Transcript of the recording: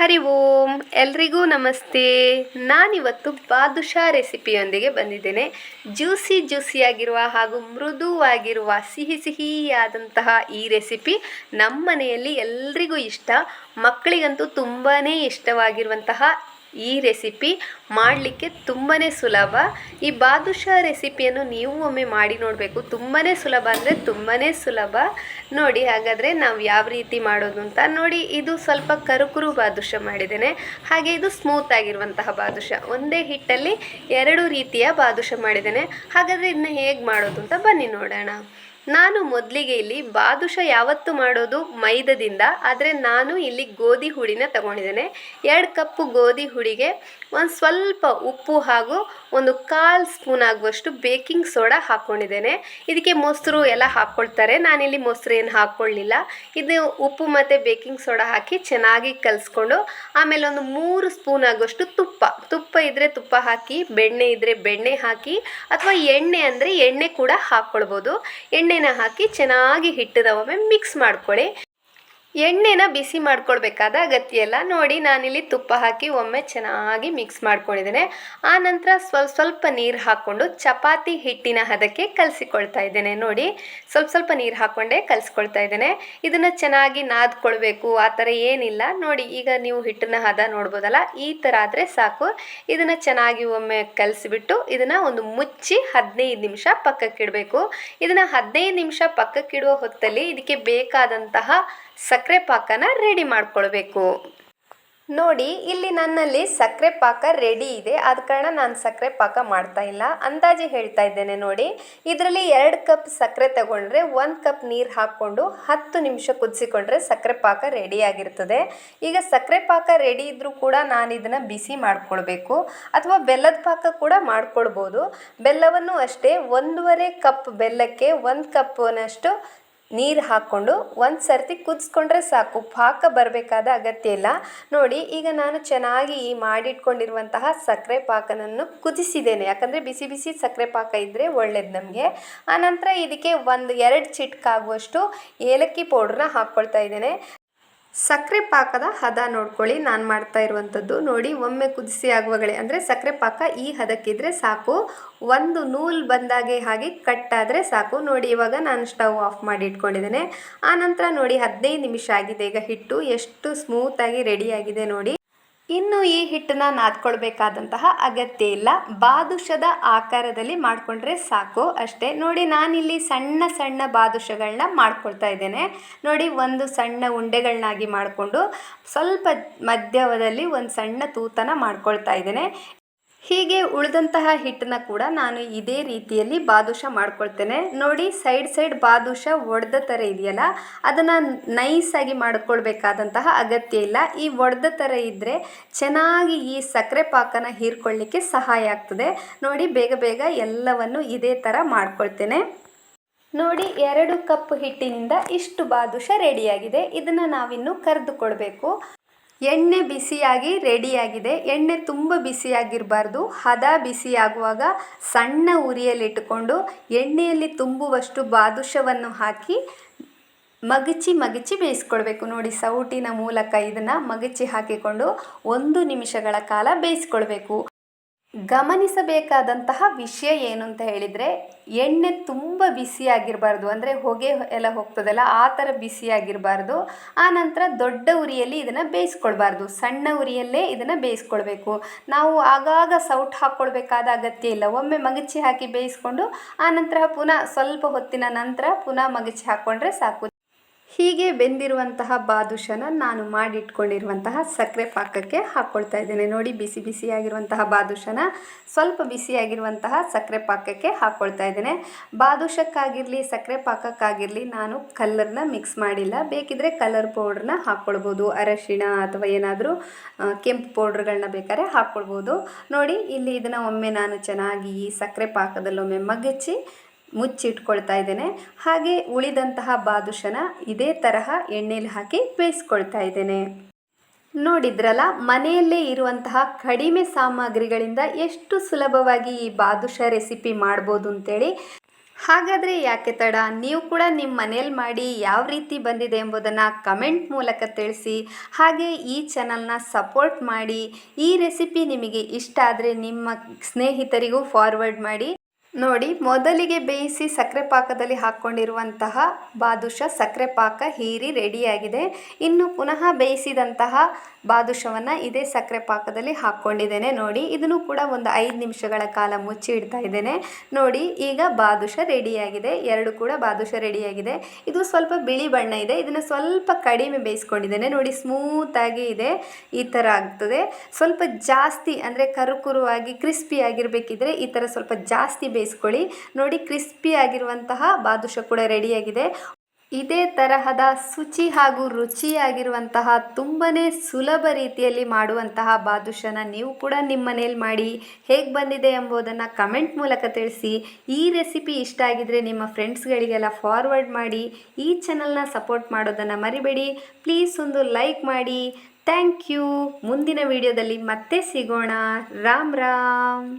ಹರಿ ಓಂ. ಎಲ್ರಿಗೂ ನಮಸ್ತೆ. ನಾನಿವತ್ತು ಬಾದುಷಾ ರೆಸಿಪಿಯೊಂದಿಗೆ ಬಂದಿದ್ದೇನೆ. ಜ್ಯೂಸಿ ಜ್ಯೂಸಿಯಾಗಿರುವ ಹಾಗೂ ಮೃದುವಾಗಿರುವ ಸಿಹಿ ಸಿಹಿಯಾದಂತಹ ಈ ರೆಸಿಪಿ ನಮ್ಮ ಮನೆಯಲ್ಲಿ ಎಲ್ರಿಗೂ ಇಷ್ಟ. ಮಕ್ಕಳಿಗಂತೂ ತುಂಬಾ ಇಷ್ಟವಾಗಿರುವಂತಹ ಈ ರೆಸಿಪಿ ಮಾಡಲಿಕ್ಕೆ ತುಂಬಾ ಸುಲಭ. ಈ ಬಾದುಷಾ ರೆಸಿಪಿಯನ್ನು ನೀವು ಒಮ್ಮೆ ಮಾಡಿ ನೋಡಬೇಕು. ತುಂಬಾ ಸುಲಭ ಅಂದರೆ ತುಂಬಾ ಸುಲಭ. ನೋಡಿ, ಹಾಗಾದರೆ ನಾವು ಯಾವ ರೀತಿ ಮಾಡೋದು ಅಂತ ನೋಡಿ. ಇದು ಸ್ವಲ್ಪ ಕರುಕುರು ಬಾದುಷ ಮಾಡಿದ್ದೇನೆ. ಹಾಗೆ ಇದು ಸ್ಮೂತ್ ಆಗಿರುವಂತಹ ಬಾದುಷ. ಒಂದೇ ಹಿಟ್ಟಲ್ಲಿ ಎರಡು ರೀತಿಯ ಬಾದುಷ ಮಾಡಿದ್ದೇನೆ. ಹಾಗಾದರೆ ಇದನ್ನ ಹೇಗೆ ಮಾಡೋದು ಅಂತ ಬನ್ನಿ ನೋಡೋಣ. ನಾನು ಮೊದಲಿಗೆ ಇಲ್ಲಿ ಬಾದುಷ ಯಾವತ್ತು ಮಾಡೋದು ಮೈದದಿಂದ, ಆದರೆ ನಾನು ಇಲ್ಲಿ ಗೋಧಿ ಹುಡಿನ ತಗೊಂಡಿದ್ದೇನೆ. ಎರಡು ಕಪ್ಪು ಗೋಧಿ ಹುಡಿಗೆ ಒಂದು ಸ್ವಲ್ಪ ಉಪ್ಪು ಹಾಗೂ ಒಂದು ಕಾಲು ಸ್ಪೂನ್ ಆಗುವಷ್ಟು ಬೇಕಿಂಗ್ ಸೋಡಾ ಹಾಕ್ಕೊಂಡಿದ್ದೇನೆ ಇದಕ್ಕೆ ಮೊಸರು ಎಲ್ಲ ಹಾಕ್ಕೊಳ್ತಾರೆ ನಾನಿಲ್ಲಿ ಮೊಸರು ಏನು ಹಾಕ್ಕೊಳ್ಳಿಲ್ಲ ಇದು ಉಪ್ಪು ಮತ್ತು ಬೇಕಿಂಗ್ ಸೋಡಾ ಹಾಕಿ ಚೆನ್ನಾಗಿ ಕಲಿಸ್ಕೊಂಡು, ಆಮೇಲೆ ಒಂದು ಮೂರು ಸ್ಪೂನ್ ಆಗುವಷ್ಟು ತುಪ್ಪ. ತುಪ್ಪ ಇದ್ದರೆ ತುಪ್ಪ ಹಾಕಿ, ಬೆಣ್ಣೆ ಇದ್ದರೆ ಬೆಣ್ಣೆ ಹಾಕಿ, ಅಥವಾ ಎಣ್ಣೆ ಅಂದರೆ ಎಣ್ಣೆ ಕೂಡ ಹಾಕ್ಕೊಳ್ಬೋದು ಹಾಕಿ ಚೆನ್ನಾಗಿ ಹಿಟ್ಟದ ಒಮ್ಮೆ ಮಿಕ್ಸ್ ಮಾಡ್ಕೊಳ್ಳಿ. ಎಣ್ಣೆನ ಬಿಸಿ ಮಾಡ್ಕೊಳ್ಬೇಕಾದ ಅಗತ್ಯ ಇಲ್ಲ ನೋಡಿ ನಾನಿಲ್ಲಿ ತುಪ್ಪ ಹಾಕಿ ಒಮ್ಮೆ ಚೆನ್ನಾಗಿ ಮಿಕ್ಸ್ ಮಾಡ್ಕೊಂಡಿದ್ದೇನೆ. ಆ ನಂತರ ಸ್ವಲ್ಪ ಸ್ವಲ್ಪ ನೀರು ಹಾಕ್ಕೊಂಡು ಚಪಾತಿ ಹಿಟ್ಟಿನ ಹದಕ್ಕೆ ಕಲಸಿಕೊಳ್ತಾ ಇದ್ದೇನೆ. ನೋಡಿ, ಸ್ವಲ್ಪ ಸ್ವಲ್ಪ ನೀರು ಹಾಕ್ಕೊಂಡೇ ಕಲಸ್ಕೊಳ್ತಾ ಇದ್ದೇನೆ. ಇದನ್ನು ಚೆನ್ನಾಗಿ ನಾದ್ಕೊಳ್ಬೇಕು, ಆ ಥರ ಏನಿಲ್ಲ. ನೋಡಿ, ಈಗ ನೀವು ಹಿಟ್ಟಿನ ಹದ ನೋಡ್ಬೋದಲ್ಲ, ಈ ಥರ ಆದರೆ ಸಾಕು. ಇದನ್ನು ಚೆನ್ನಾಗಿ ಒಮ್ಮೆ ಕಲಸಿಬಿಟ್ಟು ಇದನ್ನು ಒಂದು ಮುಚ್ಚಿ ಹದಿನೈದು ನಿಮಿಷ ಪಕ್ಕಕ್ಕಿಡಬೇಕು. ಇದನ್ನು ಹದಿನೈದು ನಿಮಿಷ ಪಕ್ಕಕ್ಕಿಡುವ ಹೊತ್ತಲ್ಲಿ ಇದಕ್ಕೆ ಬೇಕಾದಂತಹ ಸಕ್ಕರೆ ಪಾಕನ ರೆಡಿ ಮಾಡ್ಕೊಳ್ಬೇಕು. ನೋಡಿ, ಇಲ್ಲಿ ನನ್ನಲ್ಲಿ ಸಕ್ಕರೆ ಪಾಕ ರೆಡಿ ಇದೆ. ಆದ ಕಾರಣ ನಾನು ಸಕ್ಕರೆ ಪಾಕ ಮಾಡ್ತಾ ಇಲ್ಲ. ಅಂದಾಜು ಹೇಳ್ತಾ ಇದ್ದೇನೆ ನೋಡಿ. ಇದರಲ್ಲಿ ಎರಡು ಕಪ್ ಸಕ್ಕರೆ ತಗೊಂಡ್ರೆ ಒಂದು ಕಪ್ ನೀರು ಹಾಕ್ಕೊಂಡು ಹತ್ತು ನಿಮಿಷ ಕುದಿಸಿಕೊಂಡ್ರೆ ಸಕ್ಕರೆ ಪಾಕ ರೆಡಿ ಆಗಿರ್ತದೆ. ಈಗ ಸಕ್ಕರೆ ಪಾಕ ರೆಡಿ ಇದ್ದರೂ ಕೂಡ ನಾನು ಇದನ್ನು ಬಿಸಿ ಮಾಡ್ಕೊಳ್ಬೇಕು. ಅಥವಾ ಬೆಲ್ಲದ ಪಾಕ ಕೂಡ ಮಾಡ್ಕೊಳ್ಬೋದು. ಬೆಲ್ಲವನ್ನು ಅಷ್ಟೇ ಒಂದೂವರೆ ಕಪ್ ಬೆಲ್ಲಕ್ಕೆ ಒಂದು ಕಪ್ನಷ್ಟು ನೀರು ಹಾಕ್ಕೊಂಡು ಒಂದು ಸರ್ತಿ ಕುದಿಸ್ಕೊಂಡ್ರೆ ಸಾಕು. ಪಾಕ ಬರಬೇಕಾದ ಅಗತ್ಯ ಇಲ್ಲ. ನೋಡಿ, ಈಗ ನಾನು ಚೆನ್ನಾಗಿ ಈ ಮಾಡಿಟ್ಕೊಂಡಿರುವಂತಹ ಸಕ್ಕರೆ ಪಾಕನನ್ನು ಕುದಿಸಿದ್ದೇನೆ. ಯಾಕಂದರೆ ಬಿಸಿ ಬಿಸಿ ಸಕ್ಕರೆ ಪಾಕ ಇದ್ದರೆ ಒಳ್ಳೇದು ನಮಗೆ. ಆನಂತರ ಇದಕ್ಕೆ ಒಂದು ಎರಡು ಚಿಟ್ಕಾಗುವಷ್ಟು ಏಲಕ್ಕಿ ಪೌಡ್ರನ್ನ ಹಾಕ್ಕೊಳ್ತಾ ಇದ್ದೇನೆ. ಸಕ್ಕರೆ ಪಾಕದ ಹದ ನೋಡ್ಕೊಳ್ಳಿ. ನಾನು ಮಾಡ್ತಾ ಇರುವಂಥದ್ದು ನೋಡಿ, ಒಮ್ಮೆ ಕುದಿಸಿ ಆಗುವಾಗಲೇ. ಅಂದರೆ ಸಕ್ಕರೆ ಪಾಕ ಈ ಹದಕ್ಕಿದ್ರೆ ಸಾಕು. ಒಂದು ನೂಲು ಬಂದಾಗೆ ಹಾಗೆ ಕಟ್ಟಾದರೆ ಸಾಕು. ನೋಡಿ, ಇವಾಗ ನಾನು ಸ್ಟವ್ ಆಫ್ ಮಾಡಿ ಇಟ್ಕೊಂಡಿದ್ದೇನೆ. ಆನಂತರ ನೋಡಿ, ಹದಿನೈದು ನಿಮಿಷ ಆಗಿದೆ. ಈಗ ಹಿಟ್ಟು ಎಷ್ಟು ಸ್ಮೂತಾಗಿ ರೆಡಿಯಾಗಿದೆ ನೋಡಿ. ಇನ್ನು ಈ ಹಿಟ್ಟನ್ನ ನಾದ್ಕೊಳ್ಬೇಕಾದಂತಹ ಅಗತ್ಯ ಇಲ್ಲ. ಬಾದುಷದ ಆಕಾರದಲ್ಲಿ ಮಾಡಿಕೊಂಡ್ರೆ ಸಾಕು ಅಷ್ಟೇ. ನೋಡಿ, ನಾನಿಲ್ಲಿ ಸಣ್ಣ ಸಣ್ಣ ಬಾದುಷಗಳನ್ನ ಮಾಡ್ಕೊಳ್ತಾ ಇದ್ದೇನೆ. ನೋಡಿ, ಒಂದು ಸಣ್ಣ ಉಂಡೆಗಳನ್ನಾಗಿ ಮಾಡಿಕೊಂಡು ಸ್ವಲ್ಪ ಮಧ್ಯದಲ್ಲಿ ಒಂದು ಸಣ್ಣ ತೂತನ ಮಾಡ್ಕೊಳ್ತಾ ಇದ್ದೇನೆ. ಹೀಗೆ ಉಳಿದಂತಹ ಹಿಟ್ಟನ್ನ ಕೂಡ ನಾನು ಇದೇ ರೀತಿಯಲ್ಲಿ ಬಾದುಷ ಮಾಡ್ಕೊಳ್ತೇನೆ. ನೋಡಿ, ಸೈಡ್ ಸೈಡ್ ಬಾದುಷ ಒಡೆದ ಥರ ಇದೆಯಲ್ಲ, ಅದನ್ನು ನೈಸಾಗಿ ಮಾಡ್ಕೊಳ್ಬೇಕಾದಂತಹ ಅಗತ್ಯ ಇಲ್ಲ. ಈ ಒಡೆದ ಥರ ಇದ್ದರೆ ಚೆನ್ನಾಗಿ ಈ ಸಕ್ಕರೆ ಪಾಕನ ಹೀರ್ಕೊಳ್ಳಿಕ್ಕೆ ಸಹಾಯ ಆಗ್ತದೆ. ನೋಡಿ, ಬೇಗ ಬೇಗ ಎಲ್ಲವನ್ನು ಇದೇ ಥರ ಮಾಡ್ಕೊಳ್ತೇನೆ. ನೋಡಿ, ಎರಡು ಕಪ್ ಹಿಟ್ಟಿನಿಂದ ಇಷ್ಟು ಬಾದುಷ ರೆಡಿಯಾಗಿದೆ ಇದನ್ನು ನಾವಿನ್ನು ಕರೆದುಕೊಳ್ಬೇಕು ಎಣ್ಣೆ ಬಿಸಿಯಾಗಿ ರೆಡಿಯಾಗಿದೆ. ಎಣ್ಣೆ ತುಂಬ ಬಿಸಿಯಾಗಿರಬಾರ್ದು. ಹದ ಬಿಸಿಯಾಗುವಾಗ ಸಣ್ಣ ಉರಿಯಲ್ಲಿಟ್ಟುಕೊಂಡು ಎಣ್ಣೆಯಲ್ಲಿ ತುಂಬುವಷ್ಟು ಬಾದುಷವನ್ನು ಹಾಕಿ ಮಗಚಿ ಮಗಚಿ ಬೇಯಿಸ್ಕೊಳ್ಬೇಕು. ನೋಡಿ, ಸೌಟಿನ ಮೂಲಕ ಇದನ್ನು ಮಗಚಿ ಹಾಕಿಕೊಂಡು ಒಂದು ನಿಮಿಷಗಳ ಕಾಲ ಬೇಯಿಸ್ಕೊಳ್ಬೇಕು. ಗಮನಿಸಬೇಕಾದಂತಹ ವಿಷಯ ಏನು ಅಂತ ಹೇಳಿದರೆ, ಎಣ್ಣೆ ತುಂಬ ಬಿಸಿಯಾಗಿರಬಾರ್ದು ಅಂದರೆ ಹೊಗೆ ಎಲ್ಲ ಹೋಗ್ತದಲ್ಲ, ಆ ಥರ ಬಿಸಿಯಾಗಿರಬಾರ್ದು ಆ ನಂತರ ದೊಡ್ಡ ಉರಿಯಲ್ಲಿ ಇದನ್ನು ಬೇಯಿಸ್ಕೊಳ್ಬಾರ್ದು. ಸಣ್ಣ ಉರಿಯಲ್ಲೇ ಇದನ್ನು ಬೇಯಿಸ್ಕೊಳ್ಬೇಕು. ನಾವು ಆಗಾಗ ಸೌಟ್ ಹಾಕ್ಕೊಳ್ಬೇಕಾದ ಅಗತ್ಯ ಇಲ್ಲ. ಒಮ್ಮೆ ಮಗಚಿ ಹಾಕಿ ಬೇಯಿಸ್ಕೊಂಡು, ಆ ನಂತರ ಪುನಃ ಸ್ವಲ್ಪ ಹೊತ್ತಿನ ನಂತರ ಪುನಃ ಮಗಚಿ ಹಾಕ್ಕೊಂಡ್ರೆ ಸಾಕು. ಹೀಗೆ ಬೆಂದಿರುವಂತಹ ಬಾದುಷನ ನಾನು ಮಾಡಿಟ್ಕೊಂಡಿರುವಂತಹ ಸಕ್ಕರೆ ಪಾಕಕ್ಕೆ ಹಾಕ್ಕೊಳ್ತಾ ಇದ್ದೇನೆ. ನೋಡಿ, ಬಿಸಿ ಬಿಸಿಯಾಗಿರುವಂತಹ ಬಾದುಷನ ಸ್ವಲ್ಪ ಬಿಸಿಯಾಗಿರುವಂತಹ ಸಕ್ಕರೆ ಪಾಕಕ್ಕೆ ಹಾಕ್ಕೊಳ್ತಾ ಇದ್ದೇನೆ. ಬಾದುಷಕ್ಕಾಗಿರಲಿ, ಸಕ್ಕರೆ ಪಾಕಕ್ಕಾಗಿರಲಿ ನಾನು ಕಲ್ಲರ್ನ ಮಿಕ್ಸ್ ಮಾಡಿಲ್ಲ. ಬೇಕಿದ್ರೆ ಕಲರ್ ಪೌಡ್ರನ್ನ ಹಾಕ್ಕೊಳ್ಬೋದು ಅರಶಿಣ ಅಥವಾ ಏನಾದರೂ ಕೆಂಪು ಪೌಡ್ರ್ಗಳನ್ನ ಬೇಕಾದ್ರೆ ಹಾಕ್ಕೊಳ್ಬೋದು ನೋಡಿ, ಇಲ್ಲಿ ಇದನ್ನು ಒಮ್ಮೆ ನಾನು ಚೆನ್ನಾಗಿ ಈ ಸಕ್ಕರೆ ಪಾಕದಲ್ಲೊಮ್ಮೆ ಮಗಚಿ ಮುಚ್ಚಿಟ್ಕೊಳ್ತಾ ಇದ್ದೇನೆ. ಹಾಗೆ ಉಳಿದಂತಹ ಬಾದುಷನ ಇದೇ ತರಹ ಎಣ್ಣೆಲಿ ಹಾಕಿ ಬೇಯಿಸ್ಕೊಳ್ತಾ ಇದ್ದೇನೆ. ನೋಡಿದ್ರಲ್ಲ, ಮನೆಯಲ್ಲೇ ಇರುವಂತಹ ಕಡಿಮೆ ಸಾಮಗ್ರಿಗಳಿಂದ ಎಷ್ಟು ಸುಲಭವಾಗಿ ಈ ಬಾದುಷ ರೆಸಿಪಿ ಮಾಡ್ಬೋದು ಅಂತೇಳಿ. ಹಾಗಾದರೆ ಯಾಕೆ ತಡ? ನೀವು ಕೂಡ ನಿಮ್ಮ ಮನೇಲಿ ಮಾಡಿ ಯಾವ ರೀತಿ ಬಂದಿದೆ ಎಂಬುದನ್ನು ಕಮೆಂಟ್ ಮೂಲಕ ತಿಳಿಸಿ. ಹಾಗೆ ಈ ಚಾನಲ್ನ ಸಪೋರ್ಟ್ ಮಾಡಿ. ಈ ರೆಸಿಪಿ ನಿಮಗೆ ಇಷ್ಟ ಆದರೆ ನಿಮ್ಮ ಸ್ನೇಹಿತರಿಗೂ ಫಾರ್ವರ್ಡ್ ಮಾಡಿ. ನೋಡಿ, ಮೊದಲಿಗೆ ಬೇಯಿಸಿ ಸಕ್ಕರೆ ಪಾಕದಲ್ಲಿ ಹಾಕ್ಕೊಂಡಿರುವಂತಹ ಬಾದುಷ ಸಕ್ಕರೆ ಪಾಕ ಹೀರಿ ರೆಡಿಯಾಗಿದೆ. ಇನ್ನು ಪುನಃ ಬೇಯಿಸಿದಂತಹ ಬಾದುಷವನ್ನು ಇದೇ ಸಕ್ಕರೆ ಪಾಕದಲ್ಲಿ ಹಾಕ್ಕೊಂಡಿದ್ದೇನೆ. ನೋಡಿ, ಇದನ್ನು ಕೂಡ ಒಂದು ಐದು ನಿಮಿಷಗಳ ಕಾಲ ಮುಚ್ಚಿ ಇಡ್ತಾ ಇದ್ದೇನೆ. ನೋಡಿ, ಈಗ ಬಾದುಷ ರೆಡಿಯಾಗಿದೆ. ಎರಡು ಕೂಡ ಬಾದುಷ ರೆಡಿಯಾಗಿದೆ. ಇದು ಸ್ವಲ್ಪ ಬಿಳಿ ಬಣ್ಣ ಇದೆ. ಇದನ್ನು ಸ್ವಲ್ಪ ಕಡಿಮೆ ಬೇಯಿಸ್ಕೊಂಡಿದ್ದೇನೆ. ನೋಡಿ ಸ್ಮೂತಾಗಿ ಇದೆ. ಈ ಥರ ಆಗ್ತದೆ. ಸ್ವಲ್ಪ ಜಾಸ್ತಿ ಅಂದರೆ ಕರುಕುರುವಾಗಿ ಕ್ರಿಸ್ಪಿ ಆಗಿರಬೇಕಿದ್ರೆ ಈ ಥರ ಸ್ವಲ್ಪ ಜಾಸ್ತಿ ಬೇಯಿಸ್ಕೊಳ್ಳಿ. ನೋಡಿ, ಕ್ರಿಸ್ಪಿ ಆಗಿರುವಂತಹ ಬಾದುಷ ಕೂಡ ರೆಡಿಯಾಗಿದೆ. ಇದೇ ತರಹದ ಶುಚಿ ಹಾಗೂ ರುಚಿಯಾಗಿರುವಂತಹ ತುಂಬಾ ಸುಲಭ ರೀತಿಯಲ್ಲಿ ಮಾಡುವಂತಹ ಬಾದುಷನ ನೀವು ಕೂಡ ನಿಮ್ಮ ಮನೇಲಿ ಮಾಡಿ ಹೇಗೆ ಬಂದಿದೆ ಎಂಬುದನ್ನು ಕಮೆಂಟ್ ಮೂಲಕ ತಿಳಿಸಿ. ಈ ರೆಸಿಪಿ ಇಷ್ಟ ಆಗಿದ್ರೆ ನಿಮ್ಮ ಫ್ರೆಂಡ್ಸ್ಗಳಿಗೆಲ್ಲ ಫಾರ್ವರ್ಡ್ ಮಾಡಿ, ಈ ಚಾನಲ್ನ ಸಪೋರ್ಟ್ ಮಾಡೋದನ್ನು ಮರಿಬೇಡಿ. ಪ್ಲೀಸ್ ಒಂದು ಲೈಕ್ ಮಾಡಿ. Thank you. ಮುಂದಿನ ವಿಡಿಯೋದಲ್ಲಿ ಮತ್ತೆ ಸಿಗೋಣ. ರಾಮ್ ರಾಮ್.